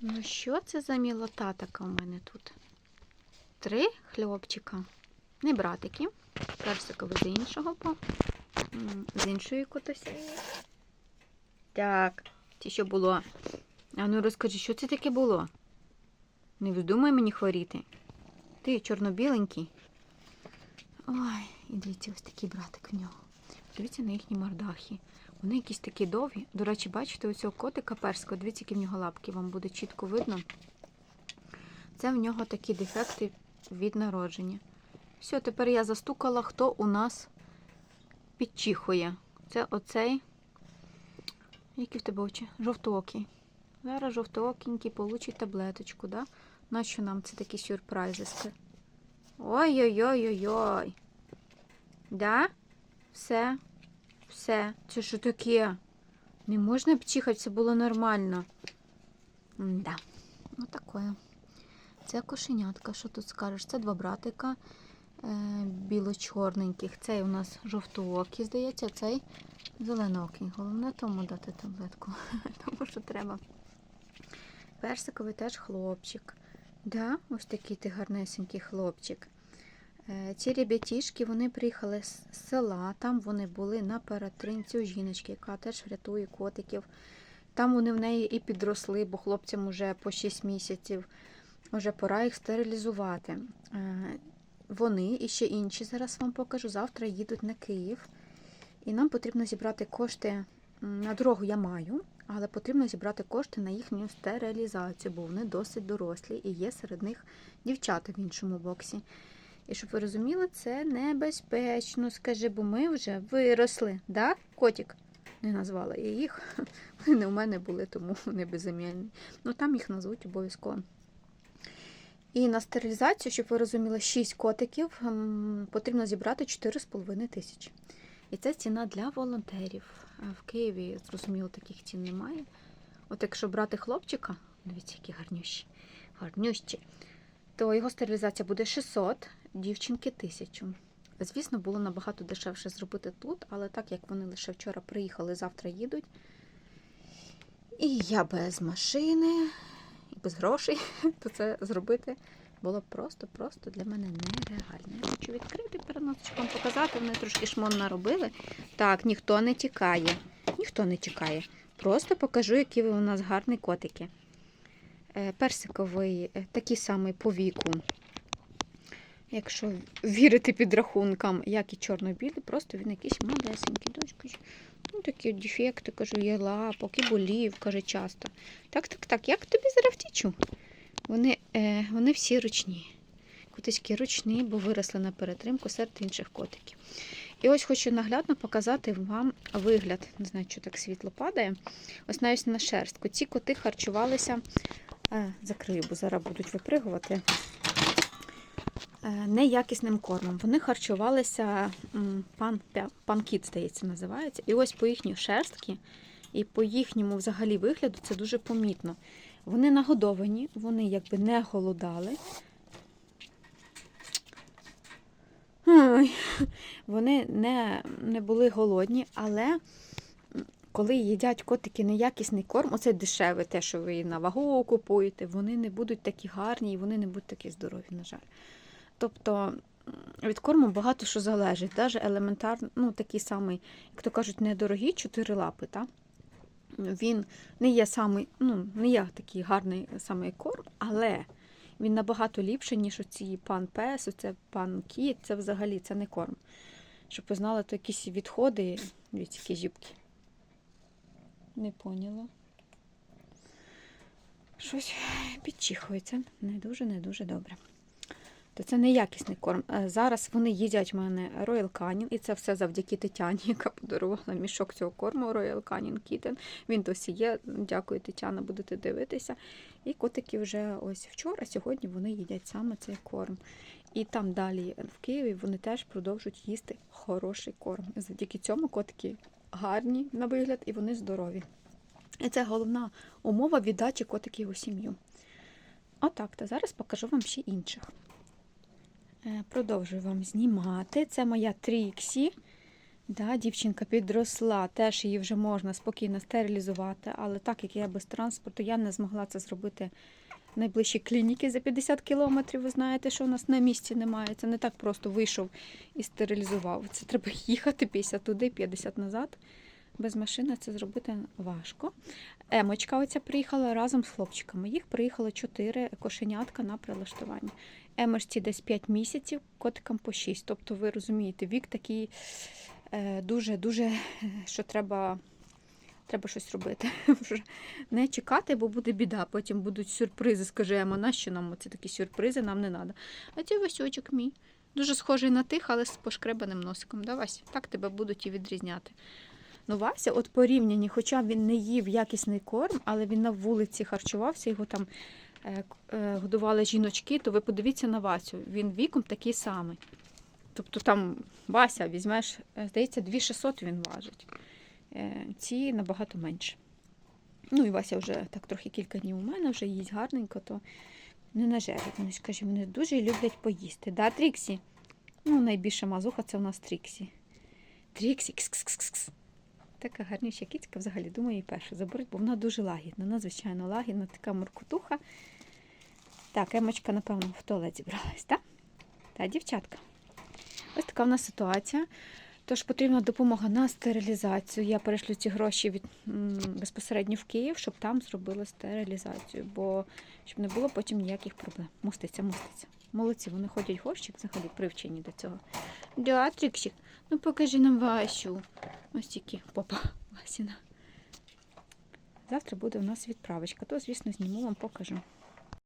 Ну, що це за мілота така у мене тут? Три хлопчика. Не братики. Персиковий з іншого по. З іншої котосії. Так, ті що було. А ну розкажи, що це таке було? Не вздумай мені хворіти. Ти чорно-біленький. Ой, і дивіться, ось такий братик в нього. Дивіться на їхні мордахи. Вони якісь такі довгі. До речі, бачите, оцього котика перського, дивіться, які в нього лапки, вам буде чітко видно. Це в нього такі дефекти від народження. Все, тепер я застукала, хто у нас підчихує. Це оцей. Які в тебе очі? Жовтоокий. Зараз жовтоокінький получить таблеточку, да? Нащо нам це такі сюрпризи? Ой-ой-ой-ой-ой. Да? Все. Все. Це що таке? Не можна пчихати, це було нормально. Да. Ну таке. Це кошенятка, що тут скажеш? Це два братика е, біло-чорненьких. Цей у нас жовтоокий, здається, цей зеленокий. Головне тому дати таблетку. Тому що треба. Персиковий теж хлопчик. Да, ось такий ти гарнесенький хлопчик. Е, Ці ребятішки вони приїхали з села, там вони були на перетримці у жіночки, яка теж рятує котиків. Там вони в неї і підросли, бо хлопцям вже по 6 місяців. Вже пора їх стерилізувати. Е, Вони і ще інші, зараз вам покажу, завтра їдуть на Київ. І нам потрібно зібрати кошти. На дорогу я маю, але потрібно зібрати кошти на їхню стерилізацію, бо вони досить дорослі і є серед них дівчата в іншому боксі. І щоб ви розуміли, це небезпечно, скажи, бо ми вже виросли, да, котик? Не назвала я їх. Вони не у мене були, тому вони безім'янні. Ну там їх назвуть обов'язково. І на стерилізацію, щоб ви розуміли, 6 котиків потрібно зібрати 4,5 тисячі. І це ціна для волонтерів. В Києві, зрозуміло, таких цін немає. От якщо брати хлопчика, дивіться, які гарнющі, гарнющі, то його стерилізація буде 600, дівчинки 1000. Звісно, було набагато дешевше зробити тут, але так як вони лише вчора приїхали, завтра їдуть. І я без машини, і без грошей, то це зробити було просто-просто для мене нереально. Я хочу відкрити переносочку вам показати. Вони трошки шмон наробили. Так, ніхто не тікає. Ніхто не тікає. Просто покажу, які ви у нас гарні котики. Е, Персиковий, е, такий самий по віку. Якщо вірити підрахункам, як і чорно-білий, просто він якийсь малесенький. Дочка. Ну, такі дефекти, кажу, є лапок, і болів, каже, часто. Так, так, так, як тобі зараз втічу? Вони, е, вони всі ручні. Котички ручні, бо виросли на перетримку серед інших котиків. І ось хочу наглядно показати вам вигляд. Не знаю, що так світло падає. Ось навіть на шерстку. Ці коти харчувалися, закрию, бо зараз будуть випригувати. е, Неякісним кормом. Вони харчувалися пан, пя- панкіт, здається, називається. І ось по їхній шерстці і по їхньому взагалі вигляду це дуже помітно. Вони нагодовані, вони якби не голодали. Ой, Вони не, не були голодні, але коли їдять котики неякісний корм, оце дешеве, те, що ви на вагу купуєте, вони не будуть такі гарні і вони не будуть такі здорові, на жаль. Тобто від корму багато що залежить. Навіть елементарно, ну такий самий, як то кажуть, недорогі чотири лапи. Та? Він не є самий, ну, не є такий гарний самий корм, але він набагато ліпший, ніж оці пан пес, оце пан кіт, це взагалі це не корм. Щоб ви знали, то якісь відходи, дивіться, які жібки. Не поняла. Щось підчихується. Не дуже, не дуже добре. То це неякісний корм. Е, Зараз вони їдять в мене Royal Canin, і це все завдяки Тетяні, яка подарувала мішок цього корму Royal Canin Kitten. Він досі є. Дякую, Тетяна, будете дивитися. І котики вже ось вчора, сьогодні вони їдять саме цей корм. І там далі в Києві вони теж продовжують їсти хороший корм. Завдяки цьому котики гарні на вигляд і вони здорові. І це головна умова віддачі котиків у сім'ю. Отак, та зараз покажу вам ще інших. Е, Продовжую вам знімати. Це моя Тріксі. Да, дівчинка підросла, теж її вже можна спокійно стерилізувати, але так як я без транспорту, я не змогла це зробити в найближчій клініки за 50 кілометрів. Ви знаєте, що у нас на місці немає. Це не так просто вийшов і стерилізував. Це треба їхати 50 туди, 50 назад. Без машини це зробити важко. Емочка оця приїхала разом з хлопчиками. Їх приїхало 4 кошенятка на прилаштування. Емочці десь 5 місяців, котикам по 6. Тобто, ви розумієте, вік такий дуже-дуже, що треба, треба щось робити. Не чекати, бо буде біда. Потім будуть сюрпризи. Скаже Ема, нащо нам оці такі сюрпризи, нам не треба. А це Васючок мій. Дуже схожий на тих, але з пошкребаним носиком. Да, Вась? Так тебе будуть і відрізняти. Ну, Вася, от порівняні, хоча він не їв якісний корм, але він на вулиці харчувався, його там е, е, годували жіночки, то ви подивіться на Васю. Він віком такий самий. Тобто там Вася, візьмеш, е, здається, 2600 він важить. Е, Ці набагато менше. Ну і Вася вже так трохи кілька днів у мене, вже їсть гарненько, то не нажерить. Вони ж кажуть, вони дуже люблять поїсти. Да, Тріксі? Ну, найбільша мазуха це у нас Тріксі. Тріксі, кс-кс-кс-кс. Така гарніша кіцька, взагалі, думаю, її першу заберуть, бо вона дуже лагідна, надзвичайно лагідна, така моркотуха. Так, Емочка, напевно, в туалет зібралась, так? Та, дівчатка. Ось така в нас ситуація. Тож потрібна допомога на стерилізацію. Я перешлю ці гроші від, безпосередньо в Київ, щоб там зробили стерилізацію, бо щоб не було потім ніяких проблем. Муститься, муститься. Молодці, вони ходять горщик, взагалі привчені до цього. Да, Тріксік, ну покажи нам Васю. Ось тільки попа Васіна. Завтра буде у нас відправочка, то, звісно, зніму вам покажу.